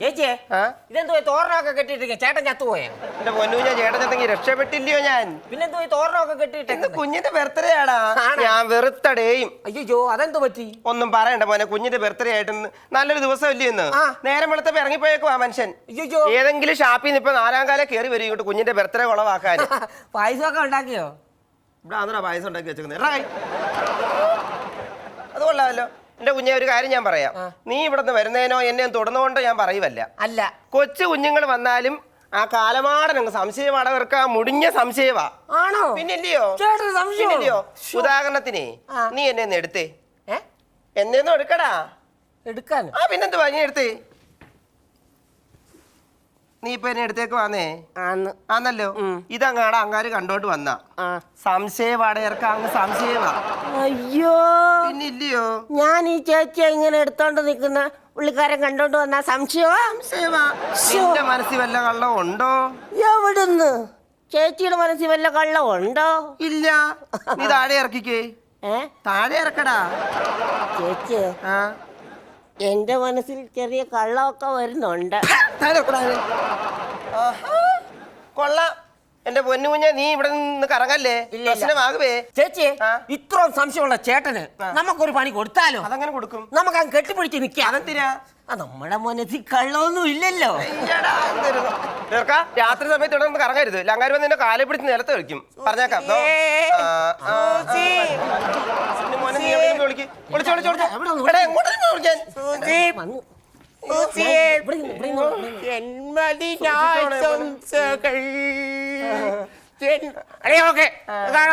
ചേച്ചിയെ ആ? ഇതെന്തോ ഈ തോരണമൊക്കെ കെട്ടിയിട്ടിരിക്കുക ചേട്ടൻ ചത്തുപോയോ? എന്റെ പൊന്നു ഞാൻ ചേട്ടൻ ചത്തെങ്കിൽ രക്ഷപ്പെട്ടില്ലയോ ഞാൻ? പിന്നെന്തോ ഈ തോരണമൊക്കെ ഇന്ന് കുഞ്ഞിന്റെ ബർത്ത്ഡേ ആടാ. ആണോ? ഞാൻ വെറുത്തടേയും അയ്യോ അതെന്തോ പറ്റി? ഒന്നും പറയണ്ട മോനെ കുഞ്ഞിന്റെ ബർത്ത്ഡേ ആയിട്ട് ഇന്ന് നല്ലൊരു ദിവസം ഇല്ലേ ഇന്ന്. ആ. നേരം വെളുത്തപ്പോ ഇറങ്ങിപ്പോയേക്കും ആ മനുഷ്യൻ. അയ്യോ ഏതെങ്കിലും ഷാപ്പിൽ നിന്ന് ഇപ്പൊ നാലാം കാലം കയറി വരും ഇങ്ങോട്ട് കുഞ്ഞിന്റെ ബർത്ത്ഡേ കുളവാക്കാൻ. പായസമൊക്കെ ഉണ്ടാക്കിയോ? ഇവിടെ ആന്നടാ പായസം ഉണ്ടാക്കി വെച്ചേക്കുന്നത് അത് കൊള്ളാമല്ലോ. എന്റെ കുഞ്ഞെ ഒരു കാര്യം ഞാൻ പറയാം. നീ ഇവിടുന്ന് വരുന്നതിനോ എന്നെ തുടർന്നുകൊണ്ട് ഞാൻ പറയുവല്ല. അല്ല. കൊച്ചു കുഞ്ഞുങ്ങൾ വന്നാലും ആ കാലമാടൻ അങ്ങ് സംശയമാണ് അവർക്ക് ആ മുടിഞ്ഞ സംശയവാ ആണോ? പിന്നില്ലയോ? പിന്നില്ലയോ? ഉദാഹരണത്തിന് നീ എന്നെ ഒന്ന് എടുത്തേ. എന്നെ ഒന്നും എടുക്കടാ. എടുക്കാൻ ആ പിന്നെന്തുവാ നീ എടുത്തേ? നീ ഇപ്പൊ എന്നെ എടുത്തേക്ക് വന്നേ? ആന്ന്. ആന്നല്ലോ. ഇതങ്ങാട് അങ്ങാര് കണ്ടോണ്ട് വന്ന. സംശയവാടയർക്ക് അങ്ങ് സംശയവാ അയ്യോ. പിന്നില്ലയോ? ഞാൻ ഈ ചേച്ചിയെ ഇങ്ങനെ എടുത്തോണ്ട് നിൽക്കുന്ന പുള്ളിക്കാരൻ കണ്ടോണ്ട് വന്ന സംശയമാ? സംശയവാ നിന്റെ മനസ്സിൽ വല്ല കള്ളം ഉണ്ടോ? എവിടുന്ന്? ചേച്ചിയുടെ മനസ്സിൽ വല്ല കള്ളം ഉണ്ടോ? ഇല്ല. നീ താഴെ ഇറക്കിക്കേ. ഏ? താഴെ ഇറക്കടാ. ചേച്ചി ആ. എന്റെ മനസ്സിൽ ചെറിയ കള്ളമൊക്കെ വരുന്നുണ്ട്. കൊള്ളാം. എന്റെ പൊന്നു കുഞ്ഞ നീ ഇവിടെ നിന്ന് കറങ്ങല്ലേ ഇല്ല. പ്രശ്നമാകുവേ ചേച്ചി ആ. ഇത്രയും സംശയമുള്ള ചേട്ടന് നമുക്കൊരു പണി കൊടുത്താലോ അതങ്ങനെ കൊടുക്കും നമുക്ക് അങ്ങ് കെട്ടിപ്പിടിച്ച് നിൽക്കാം അതെന്തിനാ ആ, നമ്മുടെ മനസ്സിൽ കള്ളമൊന്നും ഇല്ലല്ലോ എന്തൊരു രാത്രി സമയത്ത് ഇവിടെ നിന്ന് കറങ്ങരുത് ലങ്ങാരി വന്ന് നിന്നെ കാലെ പിടിച്ച് നിലത്ത് കളിക്കും പറഞ്ഞേക്കാം ദോ. ആ, ആ, ആ. പിന്നെ മോനെ നീ എവിടെയെങ്കിലും വിളിക്ക്. വിളിച്ച് വിളിച്ച് വിളിച്ച്. എവിടെ ഒന്ന് എടാ, എങ്ങോട്ടാ നീ വിളിക്കാൻ? വന്നു.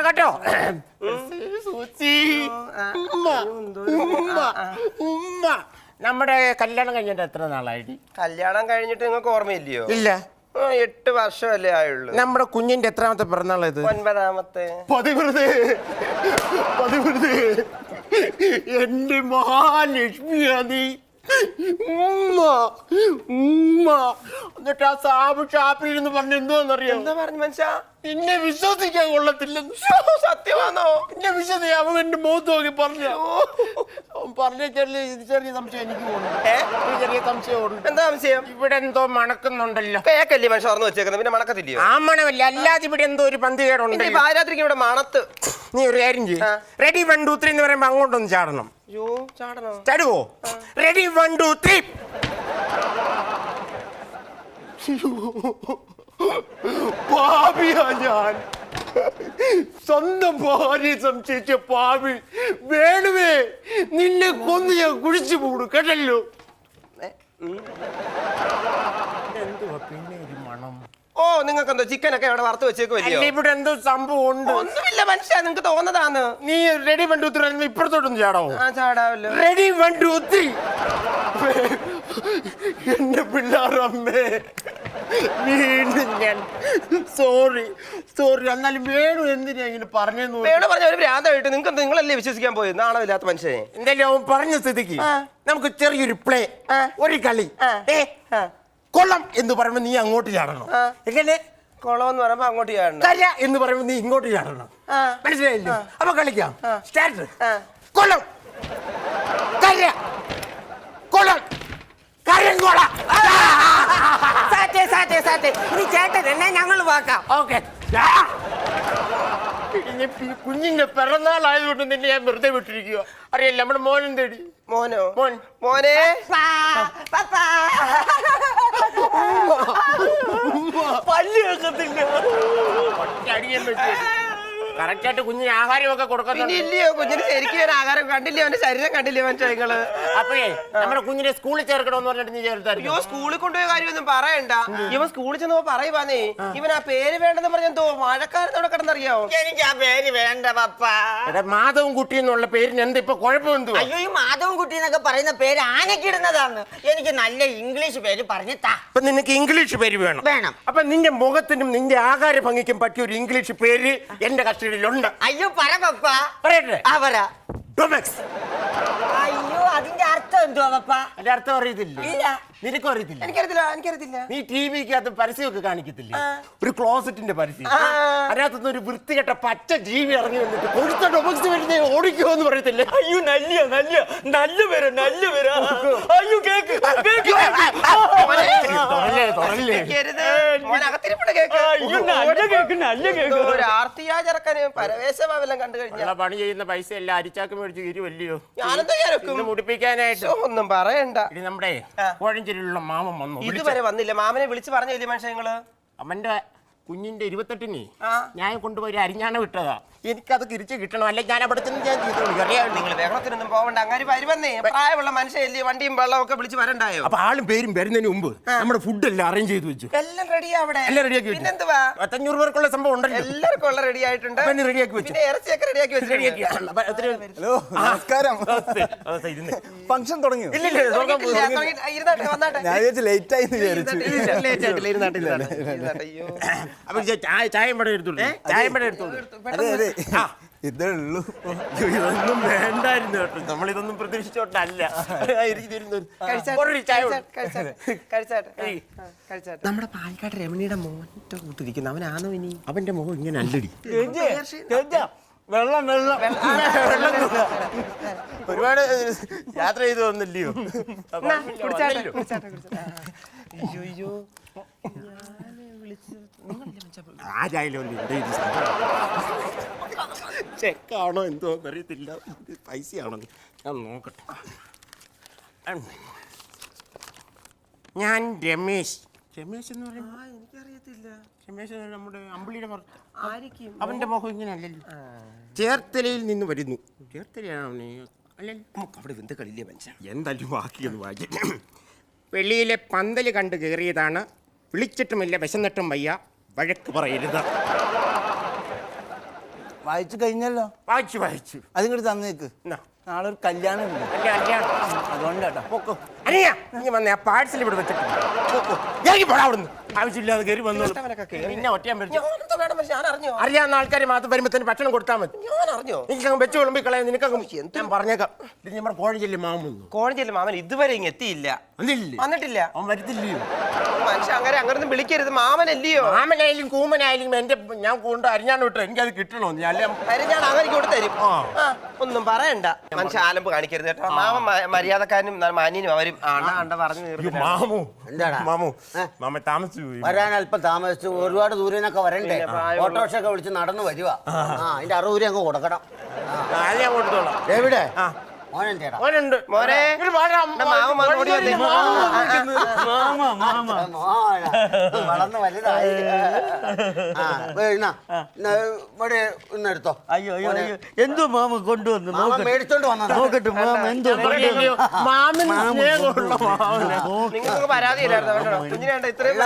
കേട്ടോ. നമ്മുടെ കല്യാണം കഴിഞ്ഞിട്ട് എത്ര നാളായിട്ട് കല്യാണം കഴിഞ്ഞിട്ട് നിങ്ങൾക്ക് ഓർമ്മയില്ലയോ? ഇല്ല. എട്ട് വർഷമല്ലേ ആയുള്ളൂ. നമ്മുടെ കുഞ്ഞിന്റെ എത്രാമത്തെ പിറന്നാളാ ഇത്? ഒൻപതാമത്തെ. പതിവൃത് പതിവൃത് എന്റെ മഹാലക്ഷ്മിയാ നീ ഉമ്മ എന്നിട്ട് ആ സാബ് ഷാപ്പിൽ പറഞ്ഞ എന്തോന്നറിയാം എന്താ പറഞ്ഞു മനുഷ്യ? നിന്നെ വിശ്വസിക്കാൻ കൊള്ളത്തില്ലെന്ന്. സത്യമാണോ? എന്നെ വിശ്വസിക്കാൻ അവൻ എന്റെ മുഖത്ത് നോക്കി പറഞ്ഞു. പറഞ്ഞ ചെറിയ ചെറിയ സംശയം എനിക്ക് തോന്നുന്നു. ചെറിയ സംശയമുണ്ട് എന്താ സംശയം? ഇവിടെ എന്തോ മണക്കുന്നുണ്ടല്ലോ. കേക്കല്ലേ മനുഷ്യ ഓർന്ന് വെച്ചേക്കുന്നത്? പിന്നെ മണക്കത്തില്ലയോ? ആ മണമല്ല. അല്ലാതെ ഇവിടെ എന്തോ ഒരു പന്തി കേടുണ്ട് പാരാത്രിക്ക് ഇവിടെ മണത്ത്. നീ ഒരു കാര്യം ചെയ്യും. റെഡി വൺ ടു ത്രീ എന്ന് പറയുമ്പോ അങ്ങോട്ടൊന്ന് ചാടണം. ചാടണോ? ചടുവോ? റെഡി വൺ ടു ത്രീ പാപിയാ ഞാൻ. സ്വന്തം ഭാര്യ സംശയിച്ച പാപി വേണുവേ നിന്നെ കൊന്ന് ഞാൻ കുഴിച്ചു പോടും കേട്ടല്ലോ? എന്തുവാ പിന്നെ ഒരു മണം? ഓ നിങ്ങൾക്ക് എന്തോ ചിക്കൻ ഒക്കെ അവിടെ വറുത്ത് വെച്ചേക്ക് അല്ല ഇവിടെ എന്തോ സംഭവം ഉണ്ട് ഒന്നുമില്ല മനുഷ്യ നിങ്ങൾക്ക് തോന്നതാന്ന്. നീ റെഡി വൺ ടു ത്രീ ഇപ്പുറത്തോട്ടൊന്ന് ചാടാവോ ആ ചാടാവല്ലോ. റെഡി വൺ ടു ത്രീ എന്റെ പിള്ളേരമ്മേ വീണ്ടും ഞാൻ സോറി സോറി എന്നാലും വേണു എന്തിനാ ഇങ്ങനെ പറഞ്ഞു വേണു പറഞ്ഞ ഒരു ഭ്രാന്തമായിട്ട് നിങ്ങൾക്ക് നിങ്ങളല്ലേ വിശ്വസിക്കാൻ പോയത്? നാണമില്ലാത്ത മനുഷ്യനെ. എന്തായാലും അവൻ പറഞ്ഞ സ്ഥിതിക്ക് നമുക്ക് ചെറിയൊരു പ്ലേ ഒരു കളി. കൊള്ളം എന്ന് പറയുമ്പോ നീ അങ്ങോട്ട് ചാടണം. എങ്ങനെ എങ്ങനെ? എന്ന് പറയുമ്പോ അങ്ങോട്ട് ചാടണം. കര എന്ന് പറയുമ്പോ നീ ഇങ്ങോട്ട് ചാടണം. മനസ്സിലായില്ലേ? അപ്പൊ കളിക്കാം. സ്റ്റാർട്ട്. കൊള്ളം. കര. കൊള്ളം. കരിങ്കോള സാറ്റേ സാറ്റേ സാറ്റേ. ഇനി ചേട്ടൻ എന്നെ ഞങ്ങൾ വാക്കാം ഓക്കെ. കുഞ്ഞിന്റെ പിറന്നാളായതുകൊണ്ട് നിന്നെ ഞാൻ വെറുതെ വിട്ടിരിക്കുക അറിയില്ല നമ്മുടെ മോനും തേടി മോനോ? മോൻ. മോനെ? പല്ല് കേൾക്കത്തില്ല. അടിയാൻ കറക്റ്റായിട്ട് കുഞ്ഞിന് ആഹാരമൊക്കെ പിന്നെ കൊടുക്കുന്നുണ്ട് ഇല്ലയോ? കുഞ്ഞിന് ശരിക്കും ഒരു ആഹാരം കണ്ടില്ലേ? അവന്റെ ശരീരം കണ്ടില്ലേ മനുഷ്യ നിങ്ങൾ അപ്പോഴേ നമ്മുടെ കുഞ്ഞിനെ സ്കൂളിൽ ചേർക്കണമെന്ന് പറഞ്ഞിട്ട് നീ ചേർത്തായിരിക്കും അയ്യോ സ്കൂളിൽ കൊണ്ടുപോയ കാര്യമൊന്നും പറയണ്ട. ഇവൻ സ്കൂളിൽ ചെന്ന് പറയുവാന്നേ ഇവൻ ആ പേര് വേണ്ടെന്ന് പറഞ്ഞ എന്തോ മഴക്കാലത്തോടെ കിടന്നറിയാവോ എനിക്ക് ആ പേര് വേണ്ട പപ്പ. എടാ മാധവൻ കുട്ടി എന്നുള്ള പേരിന് എന്ത്? ഇപ്പൊ കുഴപ്പമെന്തുവാ അയ്യോ ഈ മാധവൻ കുട്ടി എന്നൊക്കെ പറയുന്ന പേര് ആനക്കിടുന്നതാണ് എനിക്ക് നല്ല ഇംഗ്ലീഷ് പേര് പറഞ്ഞു താ. അപ്പൊ നിനക്ക് ഇംഗ്ലീഷ് പേര് വേണം. വേണം. അപ്പൊ നിന്റെ മുഖത്തിനും നിന്റെ ആകാര ഭംഗിക്കും പറ്റിയ ഒരു ഇംഗ്ലീഷ് പേര് എന്റെ കസ്റ്റഡിയിലുണ്ട് അയ്യോ പറ പപ്പ പറയട്ടെ. ആ പറ. ഡൊമക്സ് അയ്യോ അതിന്റെ അർത്ഥം എന്തോ പപ്പ അതിന്റെ അർത്ഥം അറിയത്തില്ല ഇല്ല നിനക്കും അറിയത്തില്ല എനിക്കറിയത്തില്ല എനിക്കറിയത്തില്ല നീ ടി വിക്കകത്ത് പരസ്യമൊക്കെ കാണിക്കത്തില്ലേ ഒരു ക്ലോസറ്റിന്റെ പരസ്യം അതിനകത്തുനിന്ന് ഒരു വൃത്തികെട്ട പച്ച ജീവി ഇറങ്ങി വന്നിട്ട് കൊടുത്ത ഡൊമക്സ് വരുന്നേ ഓടിക്കോ എന്ന് പറയത്തില്ലേ അയ്യോ നല്ല നല്ല നല്ല പേര് നല്ല പേര് അയ്യോ കേക്ക് കേക്ക് തുറല്ലേ തുറല്ലേ കേൾക്കരുത്. മോൻ അകത്തിരിപ്പുണ്ട് കേക്ക്. അയ്യോ നല്ല കേക്ക് നല്ല കേക്ക് ഒരു പരവേശമാവെല്ലാം കണ്ടു കഴിഞ്ഞാൽ പണി ചെയ്യുന്ന പൈസ എല്ലാം അരിച്ചാക്ക് മേടിച്ചു ഞാനെന്താ ചേർക്കും ഇത് മുടിപ്പിക്കാനായിട്ട്. ഒന്നും പറയണ്ട. ഇനി നമ്മുടെ കോഴഞ്ചേരിയിലുള്ള മാമൻ വന്നു വിളിച്ച്? ഇതുവരെ വന്നില്ല. മാമനെ വിളിച്ചു പറഞ്ഞില്ലേ മനുഷ്യങ്ങൾ? അവന്റെ കുഞ്ഞിന്റെ ഇരുപത്തെട്ടിന് ആ. ഞാൻ കൊണ്ടുപോയി ഒരു അരിഞ്ഞാണ് വിട്ടതാ. എനിക്കത് തിരിച്ചു കിട്ടണം. അല്ലെ ഞാൻ അവിടെ ചെന്ന് ഞാൻ ചെയ്തോളൂ അറിയാം നിങ്ങൾ? പോവണ്ട. അങ്ങനെ വരുവന്നേ പ്രായമുള്ള മനുഷ്യല്ലേ വണ്ടിയും വെള്ളവും ഒക്കെ വിളിച്ച് വരണ്ടായോ? അപ്പൊ ആളും പേരും വരുന്നതിന് മുമ്പ് നമ്മുടെ ഫുഡ് എല്ലാം അറേഞ്ച് ചെയ്തു വെച്ചു. എല്ലാം റെഡി അവിടെ. എല്ലാം റെഡിയാക്കി വെച്ചു. പിന്നെന്തുവാ? പത്തഞ്ഞൂറ് പേർക്കുള്ള സംഭവം ഉണ്ടല്ലോ. എല്ലാവർക്കും ഉള്ള റെഡി ആയിട്ടുണ്ട്. റെഡി ആക്കി റെഡിയാക്കി വെച്ചു. പിന്നെ ഇറച്ചിയൊക്കെ റെഡിയാക്കി എത്രയോ- ഹലോ നമസ്കാരം. ഫംഗ്ഷൻ തുടങ്ങി ഇല്ല ഇല്ല ഇരുന്നാട്ടെ, വന്നാട്ടെ. ഞാൻ ലേറ്റ് ആയി വിചാരിച്ചു ഇരുന്നാട്ടെ, late ആയിട്ടില്ല, ഇരുന്നാട്ടെ, ഇരുന്നാട്ടെ, ഇരുന്നാട്ടെ, അയ്യോ. അപ്പൊ ചായ ചായം പടം എടുത്തോളൂ. ചായം പടം എടുത്തോളൂ. ഇതേ ഉള്ളൂ. അയ്യോ, ഇതൊന്നും വേണ്ടായിരുന്നു കേട്ടോ. പ്രതീക്ഷിച്ചോട്ടല്ല. ഏയ്. ആ, കഴിച്ചാട്ടെ. നമ്മുടെ പാലക്കാട് രമണിയുടെ മോന്റെ കൂട്ടിരിക്കുന്നു അവനാണോ ഇനി? അവന്റെ മുഖം ഇങ്ങനെ അല്ലടി. വെള്ളം വെള്ളം. വെള്ളം. ഒരുപാട് യാത്ര ചെയ്തു വന്നില്ലയോ? എന്നാ, കുടിച്ചാട്ടെ. അയ്യോ അയ്യോ ആരായാലും എന്റെ ഇത് ചെക്കാണോ എന്തോ അറിയത്തില്ല. ഇത് പൈസയാണോ ഞാൻ നോക്കട്ടെ. ഉം. ഞാൻ രമേശ്. രമേശ് എന്ന് പറയുന്നത് എനിക്കറിയത്തില്ല. രമേശ് എന്ന് പറയുന്നത് നമ്മുടെ അമ്പിളിയുടെ ഭർത്ത ആയിരിക്കും അവന്റെ മുഖം ഇങ്ങനെ അല്ലല്ലോ ചേർത്തലയിൽ നിന്ന് വരുന്നു. ചേർത്തലയാണോ നീ അല്ലല്ലോ നമുക്ക് അവിടെ എന്ത് കളിയില്ലേ മനുഷ്യ? എന്തായാലും ബാക്കിയൊന്ന് വായിച്ചു വെളിയിലെ പന്തൽ കണ്ട് കയറിയതാണ് വിളിച്ചിട്ടുമില്ല വിശന്നിട്ടും വയ്യ. വഴക്ക് പറയരുത്. വായിച്ചു കഴിഞ്ഞല്ലോ? വായിച്ചു വായിച്ചു. അതിങ്ങോട്ട് തന്നേക്ക്. നാളെ ഒരു കല്യാണം ഉണ്ട് കല്യാണം. അതുകൊണ്ടാട്ടോ. പോക്കോ. അനിയാ, നീ വന്നേ ആ പാഴ്സൽ ഇവിടെ വെച്ചിട്ട്. ഇറങ്ങി പോടാ അവിടുന്ന്. ആവശ്യമില്ലാതെ കയറി കേറി. പിന്നെ ഒറ്റയാൻ പറ്റും അറിയാവുന്ന ആൾക്കാർ മാത്രം വരുമ്പോ തന്നെ ഭക്ഷണം കൊടുത്താൽ മതി. ഞാൻ അറിഞ്ഞോ? എനിക്കങ്ങ് വെച്ച് വിളമ്പി കളയാൻ നിനക്കങ്ങ് ഞാൻ പറഞ്ഞേക്കാം. ഇത് നമ്മുടെ കോഴഞ്ചേരി മാമൻ വന്നു കോഴഞ്ചേരി മാമൻ ഇതുവരെ ഇങ്ങ് എത്തിയില്ല. വന്നിട്ടില്ല. അവൻ വരത്തില്ലയോ? മനുഷ്യൻ അങ്ങനെ അങ്ങനൊന്നും വിളിക്കരുത്. മാമനല്ലയോ? മാമനായാലും കൂമനായാലും എന്റെ ഞാൻ കൊണ്ട് അരിഞ്ഞാണ് വിട്ടു. എനിക്കത് കിട്ടണോ ഞാൻ അങ്ങനെ കൊടുത്തരും ആ. ആ, ഒന്നും പറയണ്ട. മനുഷ്യ ആലമ്പ് കാണിക്കരുത് കേട്ടോ. മാമ മര്യാദക്കാരനും മാന്യനും അവരും. മാമു. എന്താടാ? മാമു മാമ താമസിച്ചു പോയി. വരാൻ അല്പം താമസിച്ചു. ഒരുപാട് ദൂരെ നിന്നൊക്കെ വരണ്ടേ ഓട്ടോറിക്ഷ ഒക്കെ വിളിച്ച് നടന്നു വരുവാ. ആ. അതിന്റെ അറുപത് രൂപ അങ്ങ് കൊടുക്കണം. അത് ഞാൻ കൊടുത്തോളാം. എവിടെ? മോനുണ്ട്. മോനെ. ഓടി വന്നേ. മാമ മാമ. വളർന്ന് വലുതായി. ആ വേണ ഇവിടെ ഇന്നെടുത്തോ അയ്യോ അയ്യോ അയ്യോ. എന്തോ മാമ കൊണ്ടുവന്നു? മാമ നോക്കട്ടെ. മേടിച്ചോണ്ട് വന്നതാ. നോക്കട്ടെ മാമ എന്തോ അയ്യോ, മാമന് സ്നേഹമുള്ള മാമനാ. നിങ്ങൾക്ക് പരാതിയില്ലായിരുന്നു കേട്ടോ. കുഞ്ഞിനെ കണ്ടോ ഇത്രയും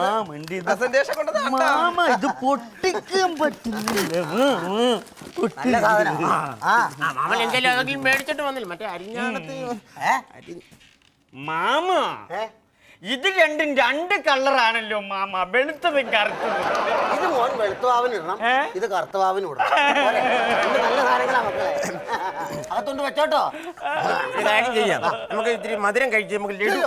മാമ ഉണ്ട് ഇത്. കൊണ്ട് മാമ ഇത് പൊട്ടിക്കാൻ പറ്റുന്നില്ല. മാമ, പൊട്ടി- നല്ല സാധനം. ആ. ആ, മാമൻ എന്തെങ്കിലും അതെങ്കിലും മേടിച്ചിട്ട് വന്നില്ല. മറ്റേ അരിഞ്ഞാണത്ത് ഏ? മാമ ഏ? ഇത് രണ്ടും രണ്ട് കളറാണല്ലോ മാമ. വെളുത്തതും കറുത്തതും. ഇത് മോൻ വെളുത്തുവാവിന് ഇടണം. ഏ? ഇത് കറുത്തവാവിന് ഇടണം. പോരെ? രണ്ട് നല്ല സാധനങ്ങളാ മക്കളെ. അകത്തോണ്ട് വെച്ചോട്ടോ. ഒരു കാര്യം ചെയ്യാം. നമുക്ക് ഇത്തിരി മധുരം കഴിച്ച് നമുക്ക് ലഡു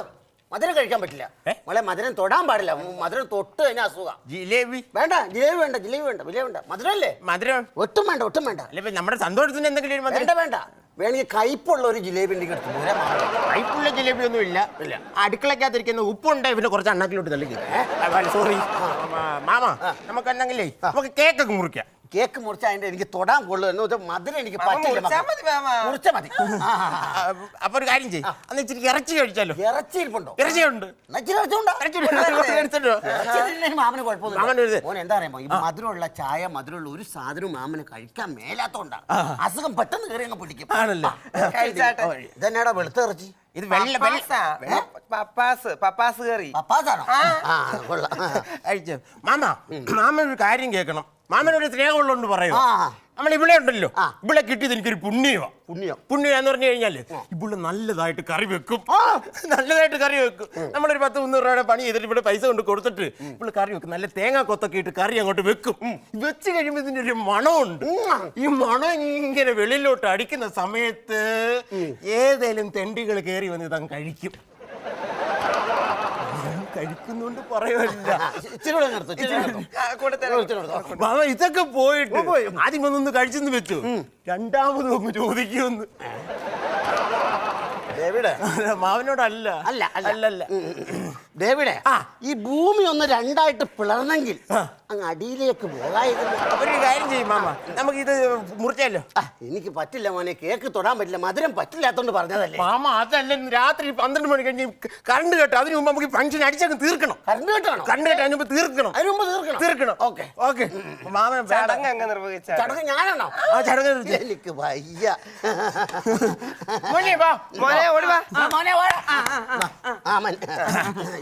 മധുരം കഴിക്കാൻ പറ്റില്ല. മോളെ മധുരം തൊടാൻ പാടില്ല. മധുരം തൊട്ട് കഴിഞ്ഞാൽ അസുഖം. ജിലേബി? വേണ്ട ജിലേബി വേണ്ട ജിലേബി വേണ്ട ജിലേബി വേണ്ട. മധുരമല്ലേ മധുരം? ഒട്ടും വേണ്ട ഒട്ടും വേണ്ട. അല്ലേ നമ്മുടെ സന്തോഷത്തിന് എന്തെങ്കിലും ഒരു വേണ്ട വേണ്ട. വേണമെങ്കിൽ കയ്പുള്ള ഒരു ജിലേബി ഉണ്ടെങ്കിൽ എടുത്തു കയ്പുള്ള ജിലേബി ഒന്നും ഇല്ല. ഇല്ല. അടുക്കളക്കകത്തിരിക്കുന്ന ഉപ്പുണ്ട് പിന്നെ കുറച്ച് അണ്ണാക്കിലോട്ട് തള്ളിക്കില്ല സോറി മാമ നമുക്ക് എന്തെങ്കിലേ നമുക്ക് കേക്കൊക്കെ മുറിക്കാം. കേക്ക് മുറിച്ച അതിന്റെ എനിക്ക് തൊടാൻ കൊള്ളു എന്ന് വെച്ചാൽ മധുരം എനിക്ക് പറ്റില്ല മുറിച്ചാ മക്കളെ. മതി. മുറിച്ചാ ആ, അപ്പൊ ഒരു കാര്യം ചെയ്യും അന്ന് ഇച്ചിരി ഇറച്ചി കഴിച്ചാലോ ഇറച്ചി ഇരിപ്പുണ്ടോ ഇറച്ചിയുണ്ട് എന്നാ ഇച്ചിരി ഇറച്ചിയുണ്ടോ? ഇറച്ചി ഉണ്ട്. എടുത്തിട്ടോ? ഇറച്ചി തിന്നുന്നതിന് മാമന് മാമന് ഒരു കുഴപ്പമൊന്നുമില്ല ഇത്. മോൻ എന്താ പറയുമ്പോ ഈ മധുരമുള്ള ചായ മധുരമുള്ള ഒരു സാധനവും മാമന് കഴിക്കാൻ മേലാത്തോണ്ടാ അസുഖം പെട്ടെന്ന് കയറി അങ്ങ് പിടിക്കും ആണല്ലേ? കഴിച്ചാട്ടെ. ഇതെന്നാടാ വെളുത്ത ഇറച്ചി ഇത് വെള്ള വെള്ള പപ്പാസാ. പപ്പാസ്. കറി. പപ്പാസാണോ? ആ. കൊള്ളാം. കഴിച്ചു മാമ ഒരു കാര്യം കേൾക്കണം. മാമൻ ഒരു സ്നേഹമുള്ളതുകൊണ്ട് പറയൂ നമ്മൾ ഇവിടെ ഉണ്ടല്ലോ. ഇവിടെ കിട്ടിയത് എനിക്കൊരു പുണ്യമാ പുണ്യം. പുണ്യം എന്ന് പറഞ്ഞു കഴിഞ്ഞാൽ ഇവിടെ നല്ലതായിട്ട് കറി വെക്കും. നല്ലതായിട്ട് കറി വെക്കും. നമ്മളൊരു പത്ത് മുന്നൂറ് രൂപയുടെ പണി ചെയ്തിട്ട് ഇവിടെ പൈസ കൊണ്ട് കൊടുത്തിട്ട് ഇവിടെ കറി വെക്കും. നല്ല തേങ്ങാ കൊത്തൊക്കെ ഇട്ട് കറി അങ്ങോട്ട് വെക്കും. വെച്ച് കഴിയുമ്പോൾ ഇതിന്റെ ഒരു മണമുണ്ട് ഈ മണം ഇങ്ങനെ വെളിയിലോട്ട് അടിക്കുന്ന സമയത്ത് ഏതേലും തെണ്ടികൾ കയറി വന്ന് ഇതങ്ങ് കഴിക്കും. കഴിക്കുന്നുണ്ട് പറയുമല്ല ഇച്ചിരി കൂടെ ഇച്ചിരി കൂടെ നിർത്ത്. ആ, കൂടെ തരാം. ഇച്ചിരി കൂടെ നിർത്ത്. മാമ ഇതൊക്കെ പോയിട്ട് ആദ്യം ഒന്നൊന്ന് കഴിച്ചെന്ന് വെച്ചു. രണ്ടാമത് ഒന്ന് ചോദിക്കുമെന്ന്. ഡേവിഡേ മാവനോടല്ല. അല്ല അല്ല. അല്ലല്ല. ഉം, ഉം, ഉം. ഡേവിഡേ ആ. ഈ ഭൂമി ഒന്ന് രണ്ടായിട്ട് പിളർന്നെങ്കിൽ അങ്ങ് അടിയിലേക്ക് പോകായിരുന്നു ഒരു കാര്യം ചെയ്യും മാമ നമുക്ക് ഇത് മുറിച്ചല്ലോ ആ, എനിക്ക് പറ്റില്ല മോനെ കേക്ക് തൊടാൻ പറ്റില്ല മധുരം പറ്റില്ലാത്തോണ്ട് പറഞ്ഞതല്ലേ മാമ അതല്ല രാത്രി പന്ത്രണ്ട് മണി കഴിഞ്ഞ് കറണ്ട് കേട്ടോ അതിന് മുമ്പ് നമുക്ക് ഫംഗ്ഷൻ അടിച്ചങ്ങ് തീർക്കണം കറണ്ട് കേട്ടോ കറണ്ട് കേട്ടോ അതിന് മുമ്പ് തീർക്കണം അതിന് മുമ്പ് തീർക്കണം തീർക്കണം ഓക്കെ ഓക്കെ മാമ ചടങ്ങ് അങ്ങ് നിർവഹിച്ച ചടങ്ങ് ഞാനാണോ ആ ചടങ്ങ്. എനിക്ക് വയ്യ മോനെ വാ മോനെ ഓടി വാ ആ, മോനെ വാ. ആ, ആ, ആ, ആ, മൻ.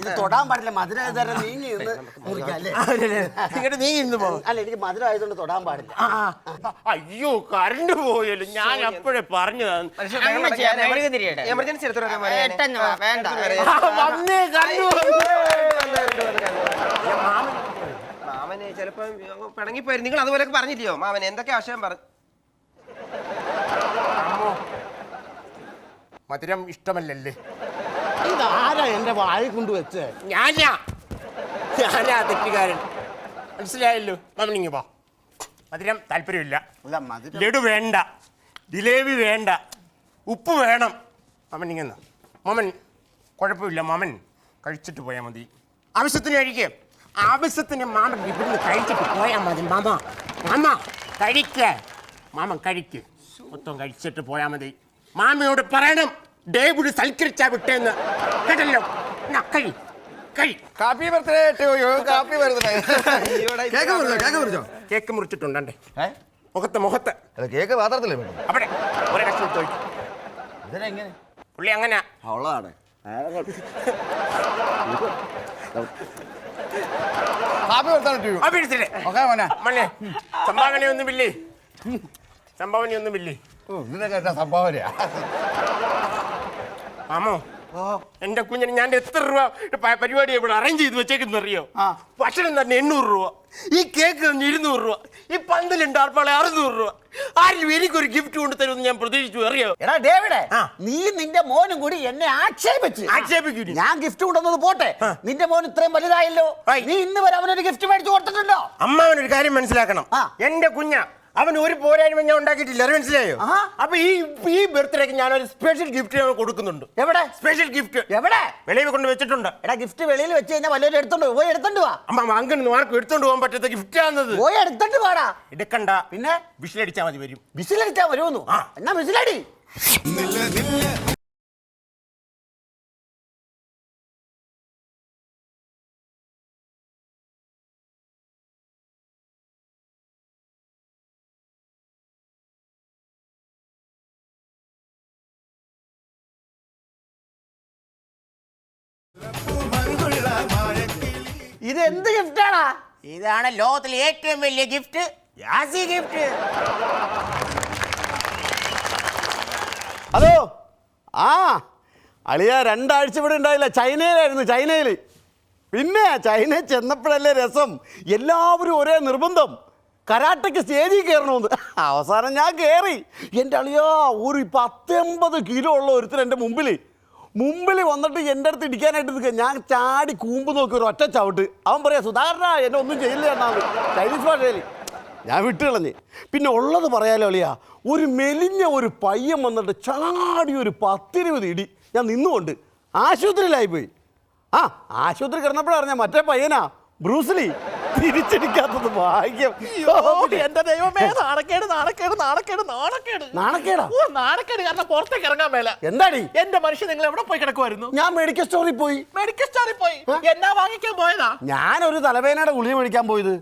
ഇത് തൊടാൻ പാടില്ല മധുരം നീങ്ങി നിന്ന് മുറിക്കാം അല്ലേ? ഇങ്ങോട്ട് നീ ഇന്ന് പോകും അല്ല എനിക്ക് മധുരം ആയതുകൊണ്ട് തൊടാൻ പാടില്ല. അയ്യോ കറണ്ട് പോയല്ലോ. ഞാൻ അപ്പോഴേ പറഞ്ഞു എമർജൻസി വേണ്ട. ആ, വന്നേ കറണ്ട് മാമന് ചിലപ്പോ പിണങ്ങിപ്പോയി നിങ്ങൾ അതുപോലെയൊക്കെ പറഞ്ഞില്ലയോ? മാമൻ എന്തൊക്കെ ആശയം പറഞ്ഞു മധുരം ഇഷ്ടമല്ലല്ലേ? ഇതാരാ എന്റെ വായി കൊണ്ട് വെച്ചേ? ഞാനാ. ഞാനാ തെറ്റുകാരൻ. മനസ്സിലായല്ലോ? മാമനിങ്ങ പോ മധുരം താല്പര്യമില്ല. ഇല്ല, മധുരം ലഡു വേണ്ട. ജിലേബി വേണ്ട. ഉപ്പ് വേണം. മാമൻ ഇങ്ങനെ മാമൻ കുഴപ്പമില്ല മാമൻ. കഴിച്ചിട്ട് പോയാൽ മതി. ആവശ്യത്തിന് കഴിക്കുക ആവശ്യത്തിന് മാമൻ ഇവിടുന്ന് കഴിച്ചിട്ട് പോയാൽ മതി മാമ. മാമ കഴിക്ക. മാമൻ കഴിക്ക്. മൊത്തം കഴിച്ചിട്ട് പോയാൽ മതി. മാമയോട് പറയണം. ഡേവിഡ് സൽക്കരിച്ചാ വിട്ടേന്ന്. കേട്ടല്ലോ? കൈ കൈ. Happy birthday happy birthday. Cake മുറിച്ചോ, cake മുറിച്ചോ? കേക്ക് മുറിച്ചിട്ടുണ്ടേ മുഖത്ത് മുഖത്ത്. അല്ല കേക്ക് പാത്രത്തിലേ അവിടെ ഒരു കഷ്ണം. ഇതിനെങ്ങനെ പുള്ളി അങ്ങനെ. ഉള്ളതാണ് കാപ്പി ബർത്ത്ഡേ മണ്ണേ സംഭാവനയൊന്നുമില്ലേ സംഭാവനയൊന്നുമില്ലേ ഓ, ഇതിനൊക്കെ സംഭാവനയാ? മാമോ എന്റെ കുഞ്ഞിന് ഞാൻ എത്ര രൂപ പ- പരിപാടി ഇവിടെ അറേഞ്ച് ചെയ്ത് വെച്ചേക്കുന്ന അറിയോ ഭക്ഷണം തന്നെ എണ്ണൂറ് രൂപ. ഈ കേക്ക് തന്നെ ഇരുന്നൂറ് രൂപ. ഈ പന്തലുണ്ട് ആർപ്പാളെ അറുന്നൂറ് രൂപ. ആരും എനിക്കൊരു ഗിഫ്റ്റ് കൊണ്ട് തരുമെന്ന് ഞാൻ പ്രതീക്ഷിച്ചു അറിയോ? എടാ ഡേവിഡേ ആ. നീ നിന്റെ മോനും കൂടി എന്നെ ആക്ഷേപിച്ച്. ആക്ഷേപിക്കൂ ഞാൻ ഗിഫ്റ്റ് കൊണ്ടുവന്നത് പോട്ടെ. നിന്റെ മോൻ ഇത്രയും വലുതായല്ലോ. ആയി. നീ ഇന്ന് വരെ അവനൊരു ഗിഫ്റ്റ് മേടിച്ചു കൊടുത്തിട്ടുണ്ടോ? അമ്മാവനൊരു കാര്യം മനസ്സിലാക്കണം. ആ. എന്റെ കുഞ്ഞ അവൻ ഒരു പോരായ്മ ഞാൻ ഉണ്ടാക്കിയിട്ടില്ല. അത് മനസ്സിലായോ. അപ്പൊ ഈ ഈ ബർത്ത്ഡേക്ക് ഞാൻ ഒരു സ്പെഷ്യൽ ഗിഫ്റ്റ് കൊടുക്കുന്നുണ്ട്. എവിടെ? സ്പെഷ്യൽ ഗിഫ്റ്റ് എവിടെ? വെളിയിൽ കൊണ്ട് വെച്ചിട്ടുണ്ട്. എടാ ഗിഫ്റ്റ് വെളിയിൽ വെച്ച് കഴിഞ്ഞാൽ വല്ലവരും എടുത്തോണ്ട് പോയി എടുത്തോണ്ട് വാ. അമ്മ അങ്ങനെ ആർക്കും എടുത്തോണ്ട് പോകാൻ പറ്റാത്ത ഗിഫ്റ്റ് ആണത്. പോയി എടുത്തോണ്ട് വാടാ. എടുക്കണ്ട. പിന്നെ? വിഷിലടിച്ചാൽ മതി വരും. വിസിലടിച്ചാ വരുമെന്നു. ആ. എന്നാ വിസിലടി. ഇത് എന്ത് ഗിഫ്റ്റാണാ ഇതാണ് ലോകത്തിലെ ഏറ്റവും വലിയ ഗിഫ്റ്റ്. യാസി ഗിഫ്റ്റ്. ഹലോ. ആ അളിയ രണ്ടാഴ്ച ഇവിടെ ഉണ്ടായില്ല. ചൈനയിലായിരുന്നു ചൈനയിൽ പിന്നെ ചൈന ചെന്നപ്പോഴല്ലേ രസം. എല്ലാവരും ഒരേ നിർബന്ധം. കരാട്ടയ്ക്ക് സ്റ്റേജിൽ കയറണമെന്ന്. അവസാനം ഞാൻ കയറി. എന്റെ അളിയാ ഒരു പത്തൊമ്പത് കിലോ ഉള്ള ഒരുത്തർ എന്റെ മുമ്പിൽ മുമ്പിൽ വന്നിട്ട് എന്റെ അടുത്ത് ഇടിക്കാനായിട്ട് നിൽക്കുക. ഞാൻ ചാടി കൂമ്പ് നോക്കി ഒരു ഒറ്റ ചവിട്ട്. അവൻ പറയാ സുധാരണ എന്നെ ഒന്നും ചെയ്യില്ല എന്നാണ് ചൈനീസ് ഭാഷയിൽ. ഞാൻ വിട്ട് കളഞ്ഞ്. പിന്നെ ഉള്ളത് പറയാലോ അളിയാ ഒരു മെലിഞ്ഞ ഒരു പയ്യൻ വന്നിട്ട് ചാടി ഒരു പത്തിരുപത് ഇടി. ഞാൻ നിന്നുകൊണ്ട് ആശുപത്രിയിലായിപ്പോയി ആ ആശുപത്രി കിടന്നപ്പോഴാണ് ഞാൻ മറ്റേ പയ്യനാ ബ്രൂസ്ലി തിരിച്ചടിക്കാത്തത് ഭാഗ്യം. എന്റെ ദൈവമേ നാണക്കേട് നാണക്കേട് നാണക്കേട് നാണക്കേട്. നാണക്കേടാ? ഓ നാണക്കേട് കാരണം പുറത്തേക്ക് ഇറങ്ങാൻ മേല. എന്താടി? എന്റെ മനുഷ്യൻ നിങ്ങൾ എവിടെ പോയി കിടക്കുമായിരുന്നു ഞാൻ മെഡിക്കൽ സ്റ്റോറിൽ പോയി. മെഡിക്കൽ സ്റ്റോറിൽ പോയി. എന്നാ വാങ്ങിക്കാൻ പോയതാ? ഞാനൊരു തലവേനയുടെ ഗുളിക മേടിക്കാൻ പോയത്.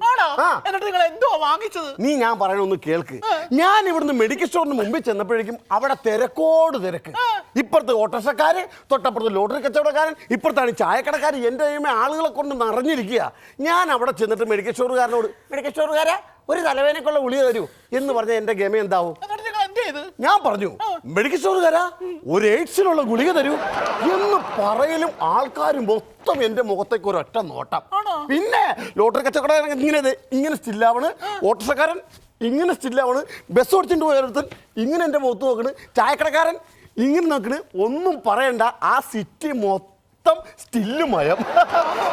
എന്നിട്ട് നിങ്ങൾ എന്തോ വാങ്ങിച്ചത്? നീ ഞാൻ പറയണൊന്ന് കേൾക്ക്. ഞാൻ ഇവിടുന്ന് മെഡിക്കൽ സ്റ്റോറിന് മുമ്പിൽ ചെന്നപ്പോഴേക്കും അവിടെ തിരക്കോട് തിരക്ക്. ഇപ്പുറത്ത് ഓട്ടോറിക്ഷക്കാര് തൊട്ടപ്പുറത്ത് ലോട്ടറി കച്ചവടക്കാരൻ ഇപ്പുറത്താണ് ചായക്കടക്കാരൻ എന്റെ ആളുകളെ കൊണ്ട് നിറഞ്ഞിരിക്കുക. ഞാൻ അവിടെ ചെന്നിട്ട് ചെന്നിട്ട് മെഡിക്കൽ സ്റ്റോറുകാരനോട് മെഡിക്കൽ സ്റ്റോറുകാരാ ഒരു തലവേനക്കുള്ള ഗുളിക തരൂ. എന്ന് പറഞ്ഞ എന്റെ ഗമ എന്താവും? എന്നിട്ട് എന്ത് ഞാൻ പറഞ്ഞു മെഡിക്കൽ സ്റ്റോറുകാരാ ഒരു എയ്ഡ്സിനുള്ള ഗുളിക തരൂ. എന്ന് പറയലും ആൾക്കാരും മൊത്തം എന്റെ മുഖത്തേക്ക് ഒരു ഒറ്റ നോട്ടം പിന്നെ ലോട്ടറി കച്ചവടക്കാരൻ ഇങ്ങനെ ഇങ്ങനെ സ്റ്റില്ലാവണ് ഓട്ടോറിക്ഷക്കാരൻ ഇങ്ങനെ സ്റ്റില്ലാവണ് ബസ് ഓടിച്ചിട്ട് പോയൊരുത്തൻ ഇങ്ങനെ എന്റെ മുഖത്ത് നോക്കണ്. ചായക്കടക്കാരൻ ഇങ്ങനെ നോക്കണ്. ഒന്നും പറയണ്ട. ആ സിറ്റി മൊത്തം സ്റ്റില്ലുമയം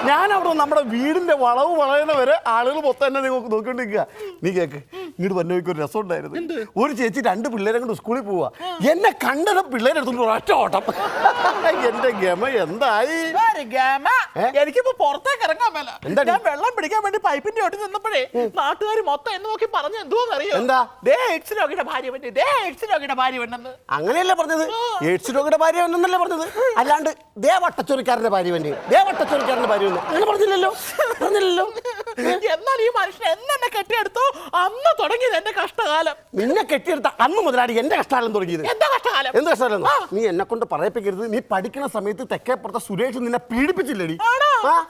ഞാൻ അവിടെ നമ്മുടെ വീടിന്റെ വളവ് വളയുന്ന വരെ ആളുകൾ മൊത്തം എന്നെ നിങ്ങൾക്ക് നോക്കിക്കൊണ്ടിരിക്കുക നീ കേക്ക് ഇങ്ങോട്ട് വന്ന ഒരു രസം ഉണ്ടായിരുന്നു ഒരു ചേച്ചി രണ്ട് പിള്ളേരെ കൊണ്ട് സ്കൂളിൽ പോവാ. എന്നെ കണ്ടത് പിള്ളേരെ എടുത്തോണ്ട് ഒറ്റ ഓട്ടം. എന്റെ ഗമ എന്തായി? എനിക്കിപ്പോ പുറത്തേക്ക് ഇറങ്ങാൻ മേല? ഞാൻ വെള്ളം പിടിക്കാൻ വേണ്ടി പൈപ്പിന്റെ ഒട്ടി നിന്നപ്പോഴേ നാട്ടുകാർ മൊത്തം എന്ന് നോക്കി പറഞ്ഞു എന്തോന്ന് അറിയോ എന്താ? ദേ എക്സ് രോഗിയുടെ ഭാര്യ ദേ എക്സ് രോഗിയുടെ ഭാര്യ വേണ്ടെന്ന് അങ്ങനെയല്ലേ പറഞ്ഞത്? എയ്ഡ്സ് രോഗിയുടെ ഭാര്യ എന്നല്ലേ പറഞ്ഞത്? അല്ലാണ്ട് ദേ വട്ടച്ചൊറിക്കാരന്റെ ഭാര്യ വേണ്ടി. ദേ വട്ടച്ചൊറിക്കാരന്റെ ഭാര്യ അങ്ങനെ പറഞ്ഞില്ലല്ലോ? പറഞ്ഞില്ലല്ലോ? എന്നാൽ ഈ മനുഷ്യൻ എന്നെ കെട്ടിയെടുത്തു? അന്ന് തുടങ്ങിയത് എന്റെ കഷ്ടകാലം. നിന്നെ കെട്ടിയെടുത്ത അന്ന് മുതലാടി എന്റെ കഷ്ടകാലം തുടങ്ങിയത്. എന്താ കഷ്ടകാലം? എന്ത് കഷ്ടകാലം നീ എന്നെ കൊണ്ട് പറയിപ്പിക്കരുത്. നീ പഠിക്കുന്ന സമയത്ത് തെക്കേപ്പുറത്തെ സുരേഷ് നിന്നെ പീഡിപ്പിച്ചില്ലടി?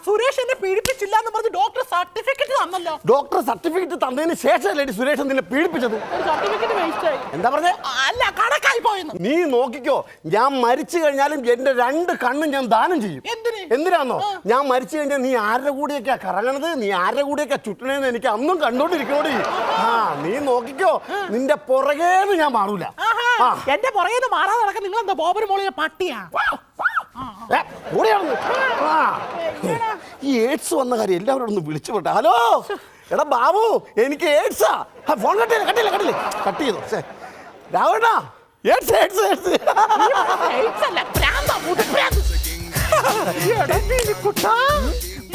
സുരേഷ് എന്നെ പീഡിപ്പിച്ചില്ല എന്ന് പറഞ്ഞ് ഡോക്ടർ സർട്ടിഫിക്കറ്റ് തന്നല്ലോ. ഡോക്ടർ സർട്ടിഫിക്കറ്റ് തന്നതിന് ശേഷമല്ലേ സുരേഷ് നിന്നെ പീഡിപ്പിച്ചത്? സർട്ടിഫിക്കറ്റ് വേസ്റ്റ് ആയി. എന്താ പറഞ്ഞേ? അല്ല കണക്കായി പോയെന്ന്. നീ നോക്കിക്കോ ഞാൻ മരിച്ചു കഴിഞ്ഞാലും എന്റെ രണ്ട് കണ്ണും ഞാൻ ദാനം ചെയ്യും. എന്തിനാണോ എന്തിനാന്നോ? ഞാൻ മരിച്ചു കഴിഞ്ഞാൽ നീ ആരുടെ കൂടെയൊക്കെയാ കറങ്ങണത്? നീ ആരുടെ കൂടെയൊക്കെ ചുറ്റണേന്ന് എനിക്ക് അന്നും കണ്ടോണ്ടിരിക്കണോടി. ആ. നീ നോക്കിക്കോ. നിന്റെ പുറകേന്ന് ഞാൻ മാറൂല. എന്റെ പുറകേന്ന് മാറാതെ നടക്കാൻ നിങ്ങൾ എന്താ ബോബൻ മോളിലെ പട്ടിയാ. ഈ എയ്ഡ്സ് വന്ന കാര്യം എല്ലാവരും ഒന്ന് വിളിച്ചു പോട്ടെ ഹലോ. എടാ ബാബു എനിക്ക് എയ്ഡ്സാ ഫോൺ കട്ടില്ല കട്ടില്ല കട്ടില്ല കട്ട് ചെയ്തു. Ravana AIDS AIDS AIDS AIDS അല്ല, ഭ്രാന്താ, മുതുഭ്രാന്ത്. എടാ, നീലിക്കുട്ടാ,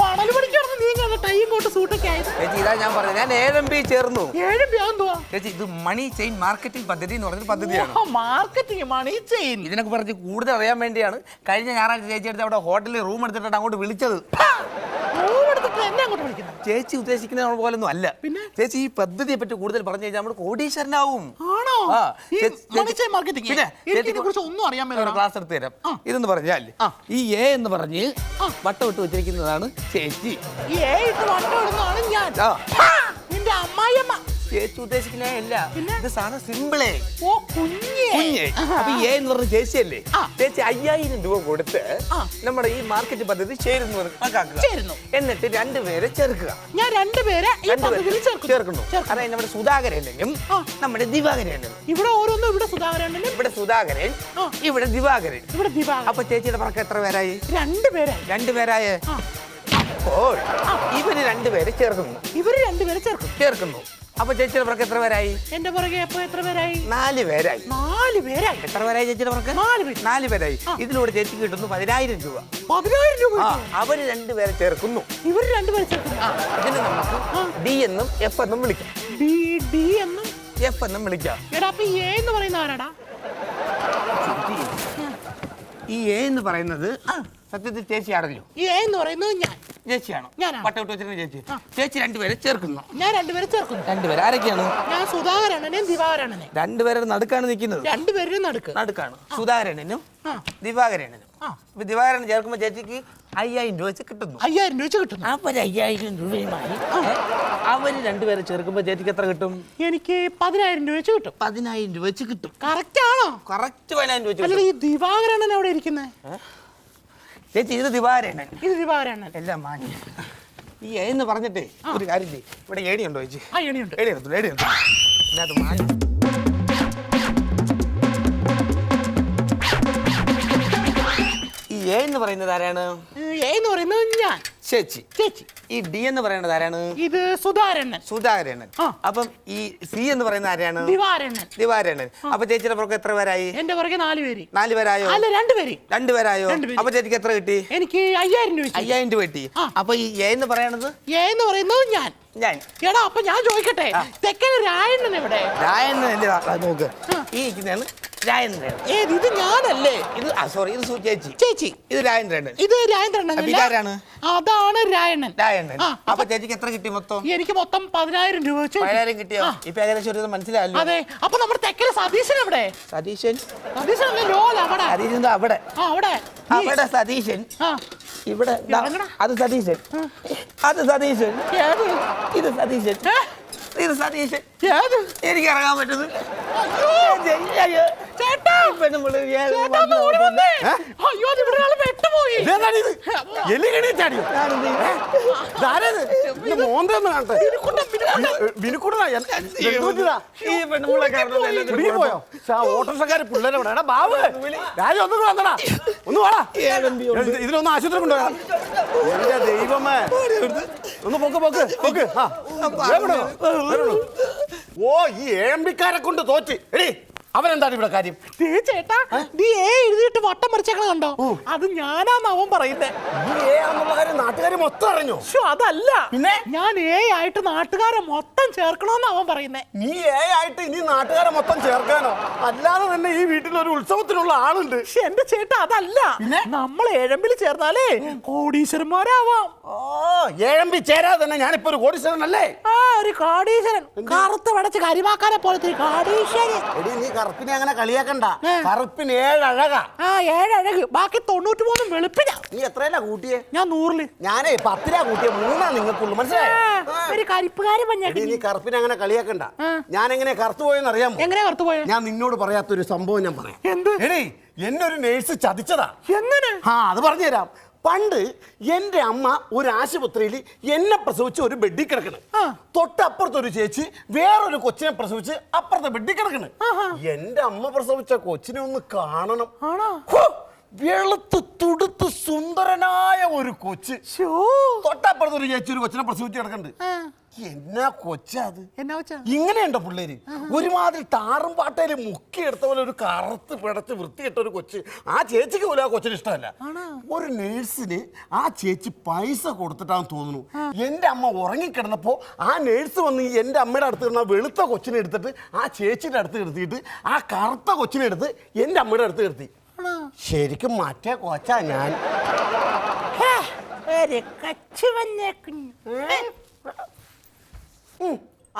മണൽ പണിക്കാണ് നീ ഞാൻ ടൈം കൊണ്ട് സൂട്ടൊക്കെ ആയത് ചേച്ചി ഇതാ ഞാൻ പറഞ്ഞത്. ഞാൻ എ എം പി ചേർന്നു ഏഴ് എന്തുവാ? ചേച്ചി ഇത് മണി ചെയിൻ മാർക്കറ്റിംഗ് പദ്ധതി എന്ന് പറഞ്ഞൊരു പദ്ധതിയാണ്. Marketing money chain. ഇതിനൊക്കെ പറഞ്ഞ് കൂടുതൽ അറിയാൻ വേണ്ടിയാണ് കഴിഞ്ഞ ഞായറാഴ്ച ചേച്ചി അടുത്ത് അവിടെ ഹോട്ടലിൽ റൂം എടുത്തിട്ടാണ് അങ്ങോട്ട് വിളിച്ചത്. എന്നെ അങ്ങോട്ട് വിളിക്കുന്നത്? ചേച്ചി ഉദ്ദേശിക്കുന്ന പോലൊന്നും അല്ല. പിന്നെ? ചേച്ചി ഈ പദ്ധതിയെ പറ്റി കൂടുതൽ പറഞ്ഞു കഴിഞ്ഞാൽ നമ്മൾ കോടീശ്വരനാവും. ആണോ? ആ, ഈ ചേച്ചി- മാർക്കറ്റിംഗ് പിന്നെ, എനിക്ക് ചേച്ചിക്ക് ഇതിനെ ഒന്നും അറിയാൻ ക്ലാസ് എടുത്ത് തരാം. ഇതെന്ന് പറഞ്ഞാൽ ഈ എ എന്ന് പറഞ്ഞ് വട്ടം ഇട്ട് വെച്ചിരിക്കുന്നതാണ് ചേച്ചി. ഈ ഏ ഇട്ട് വട്ടം ഇടുന്നതാണ് ഞാൻ. ആ. ഹാ, ചേച്ചി ഉദ്ദേശിക്കുന്ന അല്ല ഇത് സാധനം സിമ്പിളേ ഓ കുഞ്ഞേ. കുഞ്ഞേ. അപ്പൊ ഏ എന്ന് പറഞ്ഞ ചേച്ചിയല്ലേ. ചേച്ചി അയ്യായിരം രൂപ കൊടുത്ത്. നമ്മുടെ ഈ മാർക്കറ്റ് പദ്ധതി ചേരുന്നു. എന്നിട്ട് രണ്ടുപേരെ ചേർക്കുക. ഞാൻ രണ്ടുപേരെ ചേർക്കുന്നു. ചേർക്കുന്നു. ചേർക്കുന്നു. അതായത് നമ്മുടെ സുധാകരനും. നമ്മുടെ ദിവാകരനും ഇവിടെ ഓരോന്നും ഇവിടെ സുധാകരനും ഇവിടെ സുധാകരൻ. ഇവിടെ ദിവാകരൻ. ഇവിടെ ദിവാകരൻ. അപ്പൊ ചേച്ചിയുടെ പറക്കം എത്ര പേരായി? രണ്ടുപേരായി. രണ്ടുപേരായ. അപ്പോൾ ഇവർ രണ്ടുപേരെ ചേർക്കുന്നു. ഇവർ രണ്ടുപേരെ ചേർക്കും ചേർക്കുന്നു. അപ്പൊ ചേച്ചിയുടെ പുറക്ക് എത്ര പേരായി? എന്റെ പുറകെ അപ്പൊ എത്ര പേരായി? നാല് പേരായി. നാല് പേരായി. എത്ര പേരായി ചേച്ചിയുടെ പുറക്ക് നാല് പേര്. നാല് പേരായി. ഇതിലൂടെ ചേച്ചി കിട്ടുന്നു പതിനായിരം രൂപ. പതിനായിരം രൂപ ആ. അവർ രണ്ടുപേരെ ചേർക്കുന്നു. ഇവർ രണ്ടുപേരെ ചേർക്കുന്നു. ആ, ഇതിന് നമുക്ക് ഡി എന്നും എഫ് എന്നും വിളിക്കാം. ഡി ഡി എന്നും? എഫ് എന്നും വിളിക്കാം. എടാ അപ്പൊ എ എന്ന് പറയുന്ന ആരാടാ? ഈ എ എന്ന് പറയുന്നത് സത്യത്തിൽ ചേച്ചി ആണല്ലോ ഈ എ എന്ന് പറയുന്നത് ഞാൻ. ചേച്ചിയാണ്? ഞാനാണ്. പട്ടവിട്ട് വെച്ചിരുന്ന ചേച്ചി. ചേച്ചി രണ്ടുപേരെ ചേർക്കുന്നു. ഞാൻ രണ്ടുപേരെ ചേർക്കുന്നു. രണ്ടുപേരെ ആരൊക്കെയാണ്? ഞാൻ സുധാകരണ്ണനെയും ദിവാകരണ്ണനെ. രണ്ടുപേരുടെ നടുക്കാണ് നിൽക്കുന്നത്. രണ്ടുപേരും നടുക്ക്. നടുക്കാണ്. സുധാകരനും ആ. ദിവാകരനും ആ. ഇപ്പൊ ദിവാകരൻ ചേർക്കുമ്പോൾ ചേച്ചിക്ക് അയ്യായിരം രൂപ വെച്ച് കിട്ടുന്നു. അയ്യായിരം രൂപ വെച്ച് കിട്ടുന്നു. അവർ അയ്യായിരം രൂപയുമായി അവർ രണ്ടുപേരെ ചേർക്കുമ്പോൾ ചേച്ചിക്ക് എത്ര കിട്ടും? എനിക്ക് പതിനായിരം രൂപ വെച്ച് കിട്ടും. പതിനായിരം രൂപ വെച്ച് കിട്ടും. കറക്റ്റ് ആണോ? കറക്റ്റ് പതിനായിരം രൂപ വെച്ച് ഈ ദിവാകരണ്ണൻ അവിടെ ഇരിക്കുന്നത് ചേച്ചി ഇത് ദിവാകരനൻ ഇത് ദിവാരാണ് എല്ലാം മാഞ്ഞു. ഈ എന്ന് പറഞ്ഞിട്ടേ ഒരു കാര്യം ചെയ്യ് ഇവിടെ ഏടിയുണ്ടോ ചേച്ചി? ആ എണിയുണ്ട് ഏടി എടുത്തു ഇതിനകത്ത് ഈ എ എന്ന് പറയുന്നത് ആരാണ്? എ എന്ന് പറയുന്നത് ഞാൻ. ചേച്ചി ചേച്ചി ഈ ഡി എന്ന് പറയുന്നത് ആരാണ്? ഇത് സുധാകരണ്ണൻ. സുധാകരനൻ ആ. അപ്പം ഈ സി എന്ന് പറയുന്ന ആരാണ്? ദിവാരണൻ അപ്പൊ ചേച്ചിയുടെ പുറത്ത് എത്ര പേരായി? എന്റെ പുറകെ നാല് പേര്. നാല് പേരായോ? അല്ല രണ്ടുപേര് രണ്ടുപേരായോ രണ്ടുപേര്. അപ്പൊ ചേച്ചിക്ക് എത്ര കിട്ടി? എനിക്ക് അയ്യായിരം രൂപ വെച്ച് അയ്യായിരം രൂപ കിട്ടി. ആ. അപ്പൊ ഈ എ എന്ന് പറയണത്? എ എന്ന് പറയുന്നത് ഞാൻ. ഞാൻ. എടാ അപ്പൊ ഞാൻ ചോദിക്കട്ടെ തെക്കന് രായണ്ണൻ എവിടെ? രായണ്ണൻ എന്റെ നോക്ക്. ഈ ഇരിക്കുന്നതാണ് രായന്ദ്രൻ ഏത് ഇത് ഞാനല്ലേ? ഇത് സോറി ഇത് ചേച്ചി. ചേച്ചി. ഇത് രായന്ദ്രൻ ഇത് ഇതാരാണ്? അതാണ് രായണ്ണൻ. രായണ്ണൻ. അപ്പൊ ചേച്ചിക്ക് എത്ര കിട്ടി മൊത്തം? എനിക്ക് മൊത്തം പതിനായിരം രൂപ വെച്ചു. പതിനായിരം കിട്ടിയോ? ഇപ്പൊ ഏകദേശം ഒരു മനസ്സിലായല്ലോ. അതെ. അപ്പൊ നമ്മുടെ തെക്കന് സതീശൻ എവിടെ? സതീശൻ. സതീശൻ അവിടെ. സതീശൻ അവിടെ. അവിടെ. അവിടെ സതീശൻ. ഇവിടെ. ദാ, അത് സതീശൻ. അത് സതീശൻ. ഇത് സതീശൻ. സതീശൻ എനിക്ക് ഇറങ്ങാൻ പറ്റുന്നില്ല പിള്ളേരെ വിടാ ബാബു, രാജു, ഒന്നും വന്നടാ. ഒന്ന് വാടാ. ഇത് ഇതിനൊന്ന് ആശുപത്രി കൊണ്ടുപോകാം എന്റെ ദൈവമേ. ഒന്ന് പൊക്ക് പൊക്ക് പൊക്ക്. ആ. എവിടെ? എവിടെ? ഓ ഈ ഏഴമ്പിക്കാരെ അവനെന്താണ് ഇവിടെ കാര്യം? നീ ചേട്ടാ നീ ഏ എഴുതിയിട്ട് വട്ടം മറിച്ചേക്കണ കണ്ടോ? അത് ഞാനാന്ന് അവൻ പറയുന്നത് നാട്ടുകാർ മൊത്തം അറിഞ്ഞു? അതല്ല. പിന്നെ? ഞാൻ ഏ ആയിട്ട് നാട്ടുകാരെ മൊത്തം ചേർക്കണോന്ന് അവൻ പറയുന്നേ. നീ ഏ ആയിട്ട് ഇനി നാട്ടുകാരെ മൊത്തം ചേർക്കാനോ? അല്ലാതെ തന്നെ ഈ വീട്ടിൽ ഒരു ഉത്സവത്തിനുള്ള ആളുണ്ട്. പക്ഷെ എന്റെ ചേട്ടാ അതല്ല. പിന്നെ? നമ്മൾ ഏഴമ്പിൽ ചേർന്നാലേ കോടീശ്വരന്മാരാവാം. ഓ ഏഴമ്പി ചേരാതെ തന്നെ ഞാനിപ്പോ ഒരു കോടീശ്വരനല്ലേ? ആ ഒരു കോടീശ്വരൻ. കറുത്ത് വടച്ച് കരിമാക്കാനെ പോലത്തെ കാടീശ്വരൻ കോടീശ്വരൻ കറുപ്പിനെ അങ്ങനെ കളിയാക്കണ്ട. കറുപ്പിന് ഏഴഴകാ. ആ ഏഴഴക്. ബാക്കി തൊണ്ണൂറ്റി മൂന്നും വെളുപ്പിനാ. നീ എത്രയല്ല കൂട്ടിയേ? ഞാൻ നൂറിൽ. ഞാനേ പത്തിലാ കൂട്ടിയ. മൂന്നാ നിങ്ങൾക്കുള്ളൂ മനസ്സിലായോ? ഒരു എടി നീ കറുപ്പിനെ അങ്ങനെ കളിയാക്കണ്ട. ഞാൻ എങ്ങനെ കറുത്തു പോയെന്ന് അറിയാമോ? എങ്ങനെ കറുത്തു പോയ? ഞാൻ നിന്നോട് പറയാത്തൊരു സംഭവം ഞാൻ പറയാം. എന്ത്? എടീ എന്നെ ഒരു നേഴ്സ് ചതിച്ചതാ. എങ്ങനെ? ആ അത് പറഞ്ഞുതരാം. പണ്ട് എന്റെ അമ്മ ഒരു ആശുപത്രിയിൽ എന്നെ പ്രസവിച്ച് ഒരു ബെഡിൽ കിടക്കണ്. തൊട്ടപ്പുറത്ത് ഒരു ചേച്ചി വേറൊരു കൊച്ചിനെ പ്രസവിച്ച് അപ്പുറത്തെ ബെഡിൽ കിടക്കണ്. എന്റെ അമ്മ പ്രസവിച്ച കൊച്ചിനെ ഒന്ന് കാണണം. വെളുത്ത് തുടുത്ത് സുന്ദരനായ ഒരു കൊച്ച്. തൊട്ടപ്പുറത്ത് ഒരു ചേച്ചി ഒരു കൊച്ചിനെ പ്രസവിച്ച് കിടക്കണ്ട്. ആ, എന്നാ കൊച്ചത് എന്നാ ഇങ്ങനെയുണ്ടോ പിള്ളേര്? ഒരുമാതിരി താറും പാട്ടയിൽ മുക്കിയെടുത്ത പോലെ ഒരു കറുത്ത് പിടച്ച് വൃത്തിയിട്ട ഒരു കൊച്ച്. ആ ചേച്ചിക്ക് പോലും ആ കൊച്ചിന് ഇഷ്ടമല്ല. ഒരു നേഴ്സിന് ആ ചേച്ചി പൈസ കൊടുത്തിട്ടാന്ന് തോന്നുന്നു. എന്റെ അമ്മ ഉറങ്ങിക്കിടന്നപ്പോ ആ നേഴ്സ് വന്ന് എന്റെ അമ്മയുടെ അടുത്ത് കിടന്ന വെളുത്ത കൊച്ചിനെ എടുത്തിട്ട് ആ ചേച്ചിയുടെ അടുത്ത് കിടത്തിയിട്ട് ആ കറുത്ത കൊച്ചിനെ എടുത്ത് എന്റെ അമ്മയുടെ അടുത്ത് കിടത്തി ശരിക്കും മറ്റേ കൊച്ചാ ഞാൻ. ഒരു കച്ചു വന്നേക്കുന്നു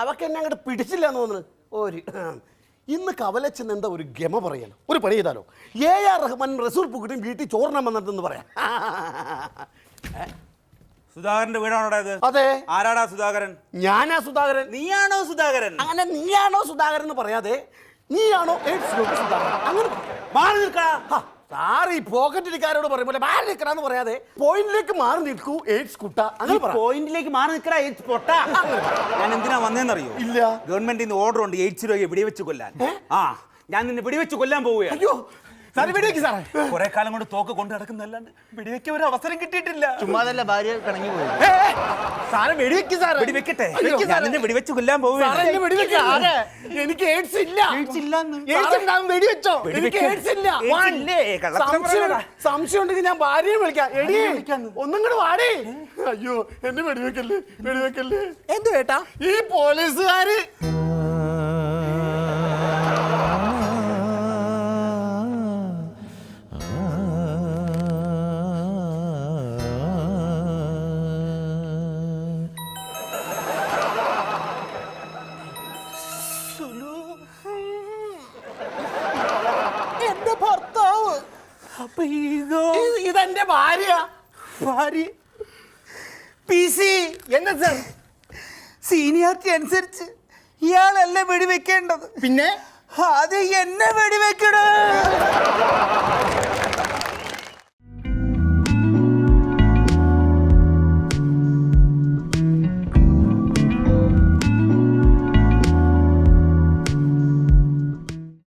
അവക്ക് എന്നെ അങ്ങോട്ട് പിടിച്ചില്ല എന്ന് തോന്നുന്നു ഒരു ഇന്ന് കവലച്ചെന്ന് എന്താ ഒരു ഗമ പറയാലോ? ഒരു പണി ചെയ്താലോ? എ ആർ റഹ്മാൻ റസൂൽ പുക്കിട്ടും വീട്ടിൽ ചോറിനാൻ വന്നിട്ടെന്ന് പറയാം. സുധാകരന്റെ വീടാണോടാ ഇത് അതെ? ആരാടാ സുധാകരൻ? ഞാനാ സുധാകരൻ. നീയാണോ സുധാകരൻ? അങ്ങനെ നീയാണോ സുധാകരൻ എന്ന് പറയാതെ നീയാണോ സുധാകരൻ? അങ്ങനെ മാറി നിൽക്കാ സാർ ഈ പോക്കറ്റിരിക്കാരോട് പറയുമ്പോൾ മാറി നിൽക്കണമെന്ന് പറയാതെ പോയിന്റിലേക്ക് മാറി നിൽക്കൂ എയ്ഡ്സ് കുട്ട അങ്ങനെ പറ. പോയിന്റിലേക്ക് മാറി നിൽക്കടാ എയ്ഡ്സ് പൊട്ട. ഞാൻ എന്തിനാ വന്നേന്നറിയോ? ഇല്ല. ഗവൺമെന്റിൽ നിന്ന് ഓർഡർ ഉണ്ട് എയ്ഡ്സ് രോഗിയെ വെടിവെച്ച് കൊല്ലാൻ. ആ ഞാൻ നിന്നെ വെടിവെച്ച് കൊല്ലാൻ പോവുകയാണ്. അയ്യോ. സാറ് വെടിവെക്ക് സാറേ. കുറെ കാലം കൊണ്ട് തോക്ക് കൊണ്ട് നടക്കുന്നല്ലാണ്ട് വെടിവെക്കാൻ ഒരു അവസരം കിട്ടിയിട്ടില്ല. ചുമ്മാതല്ല ഭാര്യ പിണങ്ങി പോയി. സാറേ വെടിവെക്ക് സാറേ. വെടിവെക്കട്ടെ. സാറിന്റെ ഞാൻ നിന്നെ വെടിവെച്ച് കൊല്ലാൻ പോവുകയാണ്. എനിക്ക് എയ്ഡ്സ് ഇല്ല. ഇല്ലാന്ന്. ഉണ്ടാവും, വെടിവെച്ചോ. എനിക്ക് എയ്ഡ്സ് ഇല്ല? സംശയം ഉണ്ടെങ്കിൽ ഞാൻ ഭാര്യയെ വിളിക്കാം. എടി ഒന്നും കൂടെ വാടേ. അയ്യോ എന്നെ വെടിവെക്കല്ലേ വെടിവെക്കല്ലേ. എന്തു കേട്ടാ ഈ പോലീസുകാര് ഇതെന്റെ ഭാര്യ. ഭാര്യ? പി സി എന്താ സാർ സീനിയോറിറ്റി അനുസരിച്ച് ഇയാളല്ല വെടിവെക്കേണ്ടത്? പിന്നെ? അത് എന്നെ വെടിവെക്കണേ.